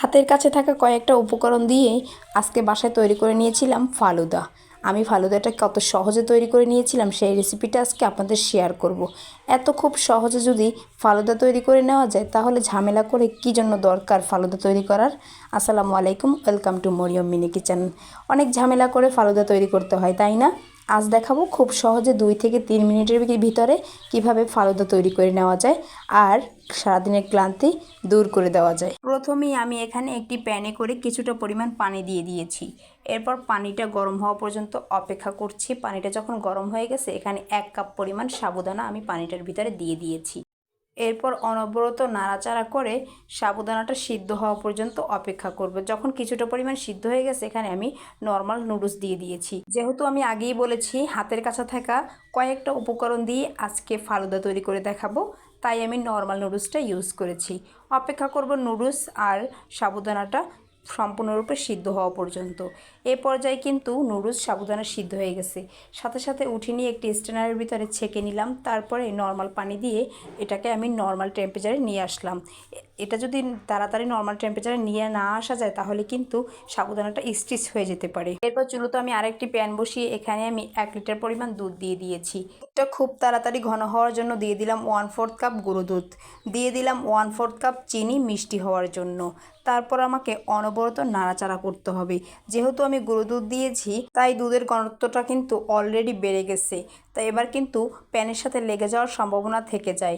হাতের কাছে থাকা কয়েকটা উপকরণ দিয়ে আজকে বাসায় তৈরি করে নিয়েছিলাম ফালুদা। আমি ফালুদাটা কত সহজে তৈরি করে নিয়েছিলাম সেই রেসিপিটা আজকে আপনাদের শেয়ার করব। এত খুব সহজে যদি ফালুদা তৈরি করে নেওয়া যায়, তাহলে ঝামেলা করে কী জন্য দরকার ফালুদা তৈরি করার? আসসালামু আলাইকুম welcome to Mariyam mini kitchen অনেক ঝামেলা করে ফালুদা তৈরি করতে হয়, তাই না? আজ দেখাবো খুব সহজে দুই থেকে তিন মিনিটের ভিতরে কীভাবে ফালুদা তৈরি করে নেওয়া যায় আর সারাদিনের ক্লান্তি দূর করে দেওয়া যায়। প্রথমেই আমি এখানে একটি প্যানে করে কিছুটা পরিমাণ পানি দিয়ে দিয়েছি। এরপর পানিটা গরম হওয়া পর্যন্ত অপেক্ষা করছি। পানিটা যখন গরম হয়ে গেছে, এখানে এক কাপ পরিমাণ সাবুদানা আমি পানিটার ভিতরে দিয়ে দিয়েছি। এরপর অনবরত নাড়াচাড়া করে সাবুদানাটা সিদ্ধ হওয়া পর্যন্ত অপেক্ষা করব। যখন কিছুটা পরিমাণ সিদ্ধ হয়ে গেছে, এখানে আমি নর্মাল নুডলস দিয়ে দিয়েছি। যেহেতু আমি আগেই বলেছি, হাতের কাছে থাকা কয়েকটা উপকরণ দিয়ে আজকে ফালুদা তৈরি করে দেখাবো, তাই আমি নর্মাল নুডলসটা ইউজ করেছি। অপেক্ষা করব নুডলস আর সাবুদানাটা সম্পূর্ণরূপে সিদ্ধ হওয়া পর্যন্ত। এ পর্যায়ে কিন্তু নুডলস সাবুদানা সিদ্ধ হয়ে গেছে। সাথে সাথে উঠে নিয়ে একটি স্ট্যান্ডারের ভিতরে ছেঁকে নিলাম, তারপরে নর্মাল পানি দিয়ে এটাকে আমি নর্মাল টেম্পারেচারে নিয়ে আসলাম। এটা যদি তাড়াতাড়ি নর্মাল টেম্পারেচারে নিয়ে না আসা যায়, তাহলে কিন্তু সাবুদানাটা স্টিচ হয়ে যেতে পারে। এরপর চুলোতে আমি আরেকটি প্যান বসিয়ে এখানে আমি এক লিটার পরিমাণ দুধ দিয়ে দিয়েছি। এটা খুব তাড়াতাড়ি ঘন হওয়ার জন্য দিয়ে দিলাম ওয়ান ফোর্থ কাপ গুঁড়ো দুধ। দিয়ে দিলাম ওয়ান ফোর্থ কাপ চিনি মিষ্টি হওয়ার জন্য। তারপর আমাকে অনবরত নাড়াচাড়া করতে হবে। যেহেতু আমি গুঁড়ো দুধ দিয়েছি, তাই দুধের ঘনত্বটা কিন্তু অলরেডি বেড়ে গেছে। তাই এবার কিন্তু প্যানের সাথে লেগে যাওয়ার সম্ভাবনা থেকে যায়।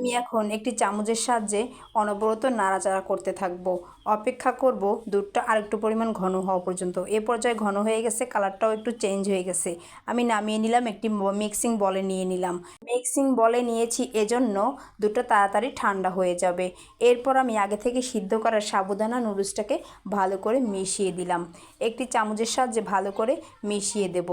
আমি এখন একটি চামচের সাহায্যে অনবরত নাড়াচাড়া করতে থাকব। অপেক্ষা করব দুধটা আরেকটু পরিমাণ ঘন হওয়া পর্যন্ত। এ পর্যায়ে ঘন হয়ে গেছে, কালারটাও একটু চেঞ্জ হয়ে গেছে। আমি নামিয়ে নিলাম একটি মিক্সিং বলে নিয়ে নিলাম। মিক্সিং বলে নিয়েছি এজন্য দুধটা তাড়াতাড়ি ঠান্ডা হয়ে যাবে। এরপর আমি আগে থেকে সিদ্ধ করা সাবুদানা নুডলসটাকে ভালো করে মিশিয়ে দিলাম। একটি চামচের সাহায্যে ভালো করে মিশিয়ে দেব।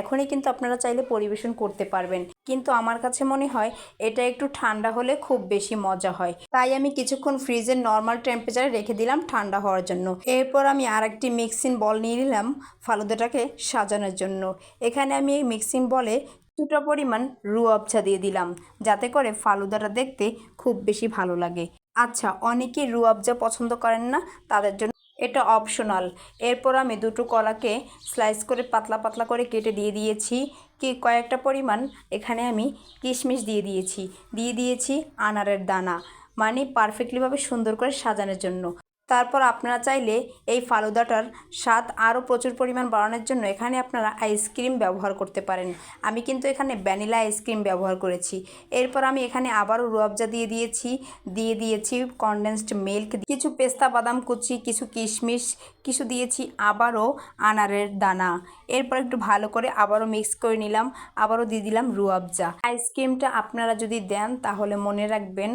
এখনই কিন্তু আপনারা চাইলে পরিবেশন করতে পারবেন। কিন্তু আমার কাছে মনে হয় এটা একটু ঠান্ডা হলে খুব বেশি মজা হয়। তাই আমি কিছুক্ষণ ফ্রিজের নর্মাল টেম্পারেচারে রেখে দিলাম ঠান্ডা হওয়ার জন্য। এরপর আমি আর একটি মিক্সিং বল নিয়ে নিলাম ফালুদাটাকে সাজানোর জন্য। এখানে আমি এই মিক্সিং বলে কিছুটা পরিমাণ রু আবছা দিয়ে দিলাম, যাতে করে ফালুদাটা দেখতে খুব বেশি ভালো লাগে। আচ্ছা অনেকেই রু আবজা পছন্দ করেন না, তাদের জন্য এটা অপশনাল এরপর আমি দুটো কলাকে স্লাইস করে পাতলা পাতলা করে কেটে দিয়ে দিয়েছি। কি কয়েকটা পরিমাণ এখানে আমি কিশমিশ দিয়ে দিয়েছি। দিয়ে দিয়েছি আনারের দানা। মানে পারফেক্টলিভাবে সুন্দর করে সাজানোর জন্য। তারপর আপনারা চাইলে এই ফালুদাটার স্বাদ আরও প্রচুর পরিমাণ বাড়ানোর জন্য এখানে আপনারা আইসক্রিম ব্যবহার করতে পারেন। আমি কিন্তু এখানে ভ্যানিলা আইসক্রিম ব্যবহার করেছি। এরপর আমি এখানে আবারও রুয়াবজা দিয়ে দিয়েছি। দিয়ে দিয়েছি কনডেন্সড মিল্ক কিছু পেস্তা বাদাম কুচি, কিছু কিশমিশ, কিছু দিয়েছি আবারও আনারের দানা। এরপর একটু ভালো করে আবারও মিক্স করে নিলাম। আবারও দিয়ে দিলাম রুয়াবজা। আইসক্রিমটা আপনারা যদি দেন তাহলে মনে রাখবেন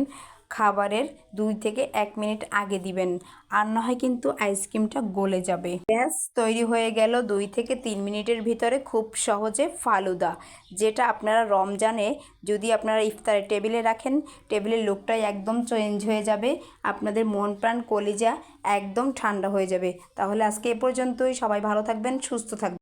খাবারের দুই থেকে এক মিনিট আগে দিবেন। আর না হয় কিন্তু আইসক্রিমটা গলে যাবে। ব্যাস তৈরি হয়ে গেল দুই থেকে তিন মিনিটের ভিতরে খুব সহজে ফালুদা, যেটা আপনারা রমজানে যদি আপনারা ইফতারের টেবিলে রাখেন, টেবিলের লোকটাই একদম চেঞ্জ হয়ে যাবে, আপনাদের মন প্রাণ কলিজা একদম ঠান্ডা হয়ে যাবে। তাহলে আজকে এ পর্যন্তই। সবাই ভালো থাকবেন, সুস্থ থাকবেন।